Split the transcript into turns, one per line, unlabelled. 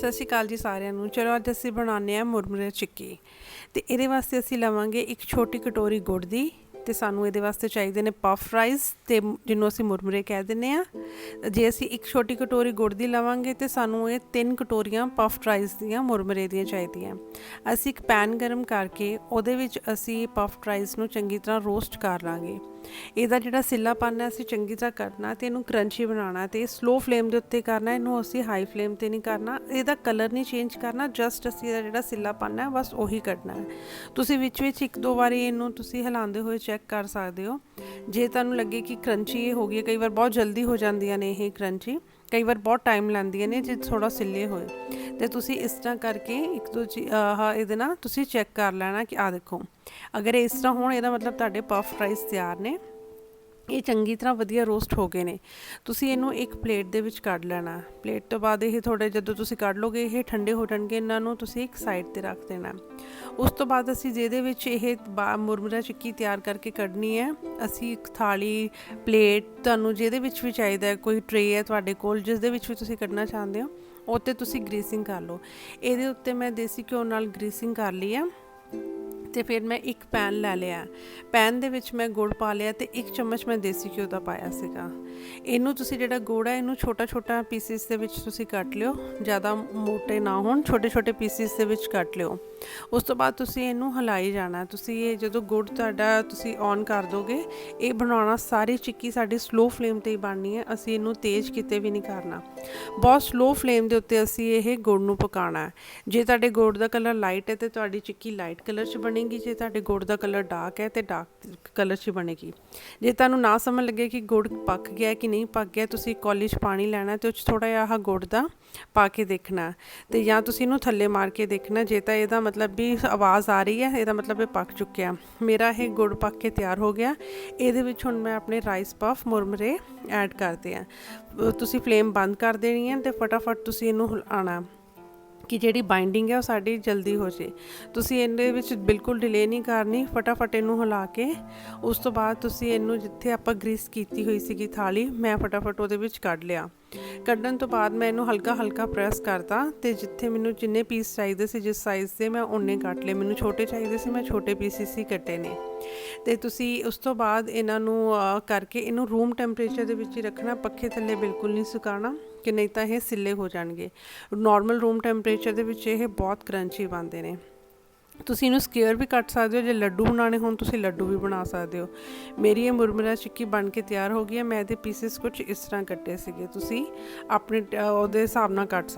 ਸਤਿ ਸ਼੍ਰੀ ਅਕਾਲ ਜੀ ਸਾਰਿਆਂ ਨੂੰ। ਚਲੋ ਅੱਜ ਅਸੀਂ ਬਣਾਉਂਦੇ ਆ ਮੁਰਮੁਰੇ ਚਿੱਕੀ। ਤੇ ਇਹਦੇ ਵਾਸਤੇ ਅਸੀਂ ਲਵਾਂਗੇ ਇੱਕ ਛੋਟੀ ਕਟੋਰੀ ਗੁੜ ਦੀ ਤੇ ਸਾਨੂੰ ਇਹਦੇ ਵਾਸਤੇ ਚਾਹੀਦੇ ਨੇ ਪਫ ਰਾਈਸ ਤੇ ਜਿਹਨੂੰ ਅਸੀਂ ਮੁਰਮੁਰੇ ਕਹਿ ਦਿੰਦੇ ਆ ਜੇ ਅਸੀਂ ਇੱਕ ਛੋਟੀ ਕਟੋਰੀ ਗੁੜ ਦੀ ਲਵਾਂਗੇ ਤੇ ਸਾਨੂੰ ਇਹ ਤਿੰਨ ਕਟੋਰੀਆਂ ਪਫ ਰਾਈਸ ਦੀਆਂ, ਮੁਰਮੁਰੇ ਦੀਆਂ ਚਾਹੀਦੀਆਂ। ਅਸੀਂ ਇੱਕ ਪੈਨ ਗਰਮ ਕਰਕੇ ਉਹਦੇ ਵਿੱਚ ਅਸੀਂ ਪਫ ਰਾਈਸ ਨੂੰ ਚੰਗੀ ਤਰ੍ਹਾਂ ਰੋਸਟ ਕਰ ਲਾਂਗੇ। ਇਹਦਾ ਜਿਹੜਾ ਸਿੱਲਾਪਨ ਹੈ ਅਸੀਂ ਚੰਗੀ ਤਰ੍ਹਾਂ ਕਰਨਾ ਤੇ ਇਹਨੂੰ ਕਰੰਚੀ ਬਣਾਉਣਾ ਤੇ ਸਲੋ ਫਲੇਮ ਦੇ ਉੱਤੇ ਕਰਨਾ ਇਹਨੂੰ ਅਸੀਂ ਹਾਈ ਫਲੇਮ ਤੇ ਨਹੀਂ ਕਰਨਾ। ਇਹਦਾ ਕਲਰ ਨਹੀਂ ਚੇਂਜ ਕਰਨਾ ਜਸਟ ਅਸੀਂ ਇਹਦਾ ਜਿਹੜਾ ਸਿੱਲਾਪਨ ਹੈ ਬਸ ਉਹੀ ਕੱਢਣਾ ਹੈ। ਤੁਸੀਂ ਵਿੱਚ ਵਿੱਚ ਇੱਕ ਦੋ ਵਾਰੀ ਇਹਨੂੰ ਤੁਸੀਂ ਹਿਲਾਉਂਦੇ ਹੋਏ ਚੈੱਕ ਕਰ ਸਕਦੇ ਹੋ। ਜੇ ਤੁਹਾਨੂੰ ਲੱਗੇ ਕਿ ਕਰੰਚੀ ਇਹ ਹੋ ਗਈ ਹੈ, ਕਈ ਵਾਰ ਬਹੁਤ ਜਲਦੀ ਹੋ ਜਾਂਦੀਆਂ ਨੇ ਇਹ ਕਰੰਚੀ ਕਈ ਵਾਰ ਬਹੁਤ ਟਾਈਮ ਲੈਂਦੀਆਂ ਨੇ ਜੇ ਥੋੜਾ ਸਿੱਲੇ ਹੋਏ। ਤੇ ਤੁਸੀਂ ਇਸ ਤਰ੍ਹਾਂ ਕਰਕੇ ਇੱਕ ਦੋ ਚੀ- ਆਹ ਇਹਦੇ ਨਾਲ ਤੁਸੀਂ ਚੈੱਕ ਕਰ ਲੈਣਾ ਕਿ ਆ ਦੇਖੋ। ਅਗਰ ਇਸ ਤਰ੍ਹਾਂ ਹੋਣ, ਇਹਦਾ ਮਤਲਬ ਤੁਹਾਡੇ ਪਫ ਰਾਈਸ ਤਿਆਰ ਨੇ। ਇਹ ਚੰਗੀ ਤਰ੍ਹਾਂ ਵਧੀਆ ਰੋਸਟ ਹੋ ਗਏ ਨੇ। ਤੁਸੀਂ ਇਹਨੂੰ ਇੱਕ ਪਲੇਟ ਦੇ ਵਿੱਚ ਕੱਢ ਲੈਣਾ। ਪਲੇਟ ਤੋਂ ਬਾਅਦ ਇਹ ਥੋੜੇ ਜਦੋਂ ਤੁਸੀਂ ਕੱਢ ਲੋਗੇ, ਇਹ ਠੰਡੇ ਹੋ ਜਾਣਗੇ, ਇਹਨਾਂ ਨੂੰ ਤੁਸੀਂ ਇੱਕ ਸਾਈਡ ਤੇ ਰੱਖ ਦੇਣਾ। ਉਸ ਤੋਂ ਬਾਅਦ ਅਸੀਂ ਜਿਹਦੇ ਵਿੱਚ ਇਹ ਬਾ- ਚਿੱਕੀ ਤਿਆਰ ਕਰਕੇ ਕੱਢਣੀ ਹੈ, ਅਸੀਂ ਇੱਕ ਥਾਲੀ ਪਲੇਟ ਤੁਹਾਨੂੰ ਜਿਹਦੇ ਵਿੱਚ ਵੀ ਚਾਹੀਦਾ ਕੋਈ ਟਰੇ ਹੈ ਤੁਹਾਡੇ ਕੋਲ ਜਿਸ ਦੇ ਵਿੱਚ ਵੀ ਤੁਸੀਂ ਕੱਢਣਾ ਚਾਹੁੰਦੇ ਹੋ, ਉਹ 'ਤੇ ਤੁਸੀਂ ਗਰੀਸਿੰਗ ਕਰ ਲਓ। ਇਹਦੇ ਉੱਤੇ ਮੈਂ ਦੇਸੀ ਘਿਓ ਨਾਲ ਗਰੀਸਿੰਗ ਕਰ ਲਈ ਹੈ। ਤੇ ਫਿਰ ਮੈਂ ਇੱਕ ਪੈਨ ਲੈ ਲਿਆ। ਪੈਨ ਦੇ ਵਿੱਚ ਮੈਂ ਗੁੜ ਪਾ ਲਿਆ ਤੇ ਇੱਕ ਚਮਚ ਮੈਂ ਦੇਸੀ ਘਿਓ ਦਾ ਪਾਇਆ ਸੀਗਾ। ਇਹਨੂੰ ਤੁਸੀਂ ਜਿਹੜਾ ਗੁੜ ਹੈ, ਇਹਨੂੰ ਛੋਟਾ ਛੋਟਾ ਪੀਸਿਸ ਦੇ ਵਿੱਚ ਤੁਸੀਂ ਕੱਟ ਲਿਓ। ਜ਼ਿਆਦਾ ਮੋਟੇ ਨਾ ਹੋਣ ਛੋਟੇ ਛੋਟੇ ਪੀਸਿਸ ਦੇ ਵਿੱਚ ਕੱਟ ਲਿਓ। ਉਸ ਤੋਂ ਬਾਅਦ ਤੁਸੀਂ ਇਹਨੂੰ ਹਿਲਾਈ ਜਾਣਾ ਤੁਸੀਂ ਇਹ ਜਦੋਂ ਗੁੜ ਤੁਹਾਡਾ ਤੁਸੀਂ ਔਨ ਕਰ ਦੋਗੇ, ਇਹ ਬਣਾਉਣਾ ਸਾਰੀ ਚਿੱਕੀ ਸਾਡੀ ਸਲੋ ਫਲੇਮ ਤੇ ਹੀ ਬਣਨੀ ਹੈ। ਅਸੀਂ ਇਹਨੂੰ ਤੇਜ਼ ਕਿਤੇ ਵੀ ਨਹੀਂ ਕਰਨਾ। ਬਹੁਤ ਸਲੋ ਫਲੇਮ ਦੇ ਉੱਤੇ ਅਸੀਂ ਇਹ ਗੁੜ ਨੂੰ ਪਕਾਉਣਾ ਹੈ। ਜੇ ਤੁਹਾਡੇ ਗੁੜ ਦਾ ਕਲਰ ਲਾਈਟ ਹੈ ਤੇ ਤੁਹਾਡੀ ਚਿੱਕੀ ਲਾਈਟ ਕਲਰ 'ਚ ਬਣੇਗੀ। ਜੇ ਤੁਹਾਡੇ ਗੁੜ ਦਾ ਕਲਰ ਡਾਰਕ ਹੈ ਤੇ ਡਾਰਕ ਕਲਰ 'ਚ ਬਣੇਗੀ। ਜੇ ਤੁਹਾਨੂੰ ਨਾ ਸਮਝ ਲੱਗੇ ਕਿ ਗੁੜ ਪੱਕ ਗਿਆ ਕਿ ਨਹੀਂ ਪੱਕ ਗਿਆ, ਤੁਸੀਂ ਕੌਲੀ 'ਚ ਪਾਣੀ ਲੈਣਾ ਤੇ ਉਹ 'ਚ ਥੋੜਾ ਜਿਹਾ ਆਹ ਗੁੜ ਦਾ ਪਾ ਕੇ ਦੇਖਣਾ ਤੇ ਜਾਂ ਤੁਸੀਂ ਇਹਨੂੰ ਥੱਲੇ ਮਾਰ ਕੇ ਦੇਖਣਾ ਜੇ ਤਾਂ ਇਹਦਾ ਮਤਲਬ ਵੀ ਆਵਾਜ਼ ਆ ਰਹੀ ਹੈ, ਇਹਦਾ ਮਤਲਬ ਇਹ ਪੱਕ ਚੁੱਕਿਆ। ਮੇਰਾ ਇਹ ਗੁੜ ਪੱਕ ਕੇ ਤਿਆਰ ਹੋ ਗਿਆ। ਇਹਦੇ ਵਿੱਚ ਹੁਣ ਮੈਂ ਆਪਣੇ ਰਾਈਸ ਪਫ ਮੁਰਮਰੇ ਐਡ ਕਰਦੇ ਆ ਤੁਸੀਂ ਫਲੇਮ ਬੰਦ ਕਰ ਦੇਣੀ ਹੈ ਤੇ ਫਟਾਫਟ ਤੁਸੀਂ ਇਹਨੂੰ ਹਿਲਾਉਣਾ। ਕਿ ਜਿਹੜੀ ਬਾਈਂਡਿੰਗ ਹੈ ਉਹ ਸਾਡੀ ਜਲਦੀ ਹੋ ਜੇ। ਤੁਸੀਂ ਇਹਦੇ ਵਿੱਚ ਬਿਲਕੁਲ ਡਿਲੇ ਨਹੀਂ ਕਰਨੀ, ਫਟਾਫਟ ਇਹਨੂੰ ਹਿਲਾ ਕੇ, ਉਸ ਤੋਂ ਬਾਅਦ ਤੁਸੀਂ ਇਹਨੂੰ ਜਿੱਥੇ ਆਪਾਂ ਗ੍ਰੀਸ ਕੀਤੀ ਹੋਈ ਸੀਗੀ ਥਾਲੀ, ਮੈਂ ਫਟਾਫਟ ਉਹਦੇ ਵਿੱਚ ਕੱਢ ਲਿਆ। ਕੱਢਣ ਤੋਂ ਬਾਅਦ ਮੈਂ ਇਹਨੂੰ ਹਲਕਾ ਹਲਕਾ ਪ੍ਰੈਸ ਕਰਤਾ ਤੇ ਜਿੱਥੇ ਮੈਨੂੰ ਜਿੰਨੇ ਪੀਸ ਚਾਹੀਦੇ ਸੀ, ਜਿਸ ਸਾਈਜ਼ ਦੇ ਮੈਂ ਉਹਨੇ ਕੱਟ ਲਏ। ਮੈਨੂੰ ਛੋਟੇ ਚਾਹੀਦੇ ਸੀ, ਮੈਂ ਛੋਟੇ ਪੀਸਿਸ ਹੀ ਕੱਟੇ ਨੇ। ਤੇ ਤੁਸੀਂ ਉਸ ਤੋਂ ਬਾਅਦ ਇਹਨਾਂ ਨੂੰ ਕਰਕੇ ਇਹਨੂੰ ਰੂਮ ਟੈਂਪਰੇਚਰ ਦੇ ਵਿੱਚ ਹੀ ਰੱਖਣਾ, ਪੱਖੇ ਥੱਲੇ ਬਿਲਕੁਲ ਨਹੀਂ ਸੁਕਾਉਣਾ। ਕਿ ਨਹੀਂ ਤਾਂ ਇਹ ਸਿੱਲੇ ਹੋ ਜਾਣਗੇ। ਨਾਰਮਲ ਰੂਮ ਟੈਂਪਰੇਚਰ ਦੇ ਵਿੱਚ ਇਹ ਬਹੁਤ ਕਰੰਚੀ ਬਣਦੇ ਨੇ। ਤੁਸੀਂ ਇਹਨੂੰ ਸਕੇਅਰ ਵੀ ਕੱਟ ਸਕਦੇ ਹੋ, ਜੇ ਲੱਡੂ ਬਣਾਉਣੇ ਹੋਣ ਤੁਸੀਂ ਲੱਡੂ ਵੀ ਬਣਾ ਸਕਦੇ ਹੋ। ਮੇਰੀ ਇਹ ਮੁਰਮੁਰਾ ਚਿੱਕੀ ਬਣ ਕੇ ਤਿਆਰ ਹੋ ਗਈ ਹੈ। ਮੈਂ ਇਹਦੇ ਪੀਸਸ ਕੁਝ ਇਸ ਤਰ੍ਹਾਂ ਕੱਟੇ ਸੀਗੇ। ਤੁਸੀਂ ਆਪਣੇ ਉਹਦੇ ਹਿਸਾਬ ਨਾਲ ਕੱਟ ਸਕਦੇ